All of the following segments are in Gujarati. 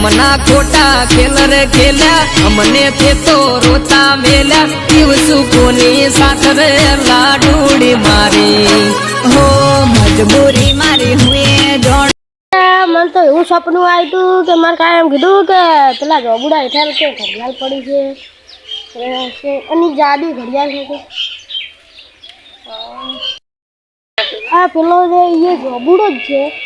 પ્રેમના ખોટા ખેલર ખેલ્યા અમને તે તો રોતા મેલ્યા દિવસું કોની સાથ લાડુડી મારી. હો મજબૂરી મારી હું એ મને તો એવું સપનું આવ્યું કે મારે કાંઈ એમ કીધું કે પેલા જોબુડા હેઠળ કે ઘડિયાળ પડી છે. અને જાદી ઘડિયાળ છે આ પેલો જે એ જોબુડો જ છે એટલે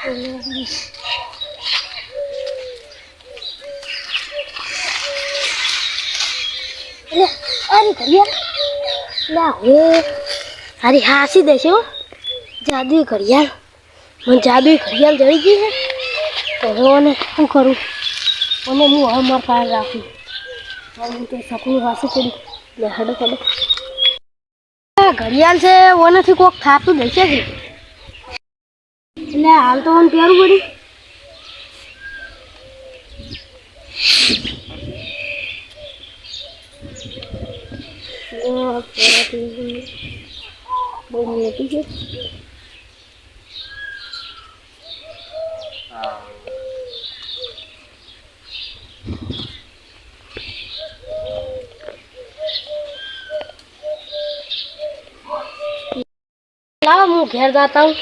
અરે ઘડિયાળ ના હું અરે હાસી દેશે હો જાદુ ઘડિયાળ મને જાદુ ઘડિયાળ જઈ ગઈ છે તો હવે શું કરું અને હું હવે મારા પાસે રાખું હું તે સપનું વાસી પડી લે હડો હડો ઘડિયાળ છે ઓનાથી કોક થાતું દેશે છે એટલે હાલ તો મને પહેરવું પડી. બહુ હું ઘેર જાતા હું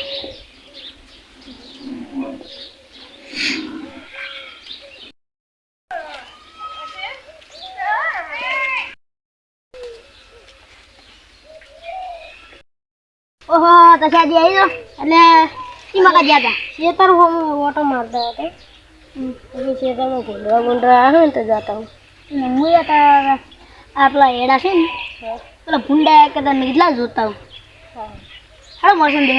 ઓહો તો શાદી આવી ગયો. એટલે એમાં ગયા હતા હું ઓટો મારતા હતા. પછી ખેતરમાં ગુંડરા ગુંડરા આવે ને તો જતા હું હું હતા આ એડા છે ને પેલા ભૂંડા કે ને કેટલા જોતા હું. હાલો મોસમ દે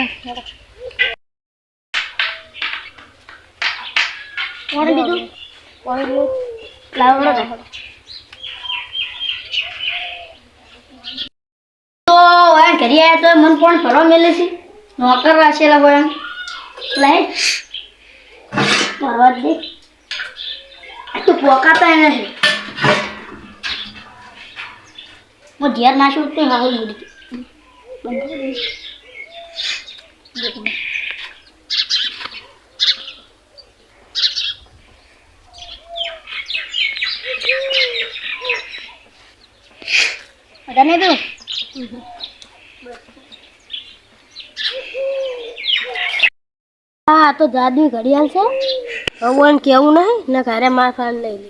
કોણ બીજું કોણ લાવો તો હોય ઘરે આવ્યા તો મને કોણ ફરવા મેલે છે. નોકર રાખેલા હોય એમ. લાય ફરવા દે. તું પોકાતા નથી હું ઘેર નાશું તે હવે મૂડી તને તું? હા તો જાદુ ઘડિયાળ છે. ભગવાન કેવું નહીં, ને ઘરે માર ફાન લઈ લે.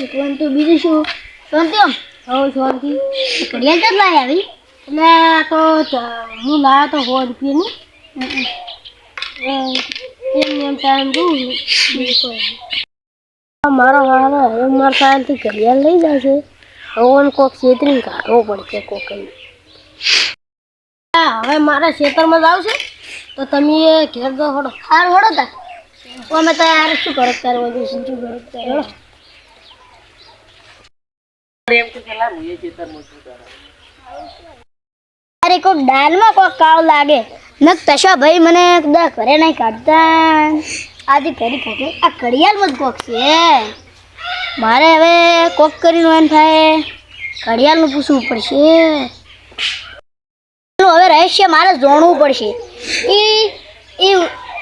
ભગવાન તો બીજું શું? શાંતિ આમ? હવે શાંતિ. ઘડિયાળ તો લાવી આવી. એટલે તો હું લાવ્યો તો સો રૂપિયાની એમ એમ મારો વાળો હવે મારા પાસેથી ઘડિયાળ લઈ જશે હવે કોક છેતરીને કાઢવો પડશે કોક હવે મારા ખેતરમાં જ આવશે? તો તમે ઘેર દો હડો. હાર હડો તા. અમે તો યાર શું કરો તારે બધું શું કરો? તારે કોક દાલમાં કોક કાવ લાગે. ન તશા ભાઈ મને કદા ઘરે નહીં કાઢતા. આજે ઘરે કાઢે આ ઘડિયાળમાં જ કોક છે. મારે હવે કોક કરીને એમ થાય. ઘડિયાળનું પૂછવું પડશે. હવે રહસ્ય મારે જોણવું પડશે. એ એ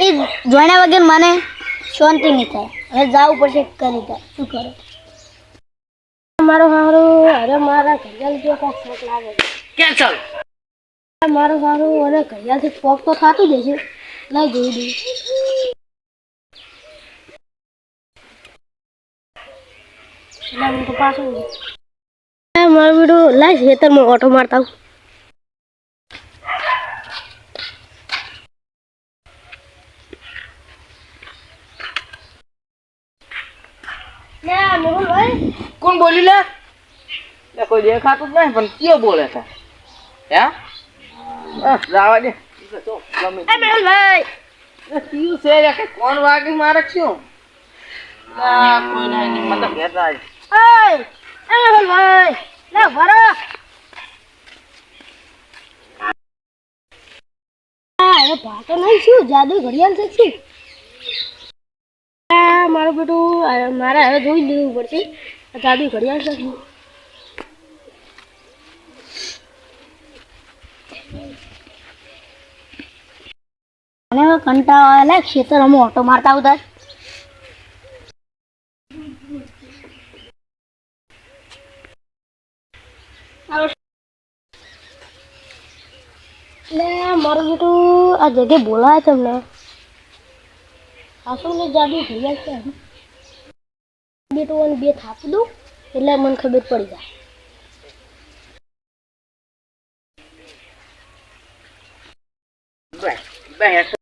એ જોણ્યા વગર મને શાંતિ નહીં થાય. હવે જવું પડશે કરી દે શું કરો? મારો સારું અરે મારા ઘડિયાળ જો કોક શોખ લાગે કેન્સલ મારું સારું અને ઘડિયાળથી શોખ તો ખાતું જ છે લઈ જોઈ દઉં. એટલે મને તો પાછું મારું બેટું લાય ખેતરમાં ઓટો મારતા મેહુલભાઈ કોણ બોલી લે? લે કોઈ દેખાતું જ નહીં પણ કયો બોલે છે? હે? દે. કોણ વાગી મારે શું કોઈ નહીં મતલબ ઘેર ભરો આ ભાતો નહીં, શું જાદુ ઘડિયાળ છે મારું બેટું મારે હવે જોઈ લેવું પડશે જાદુ ઘડિયાળ છે, શું? હવે કંટાળો ખેતરમાં ઓટો મારતા આવતા. એટલે મારું બેટું આ જગ્યાએ બોલાવે તમને આસુ ને જાદુ ઘડિયાળ છે બેટું અને બે થાપી દઉં, એટલે મને ખબર પડી જાય. બે બે હેઠ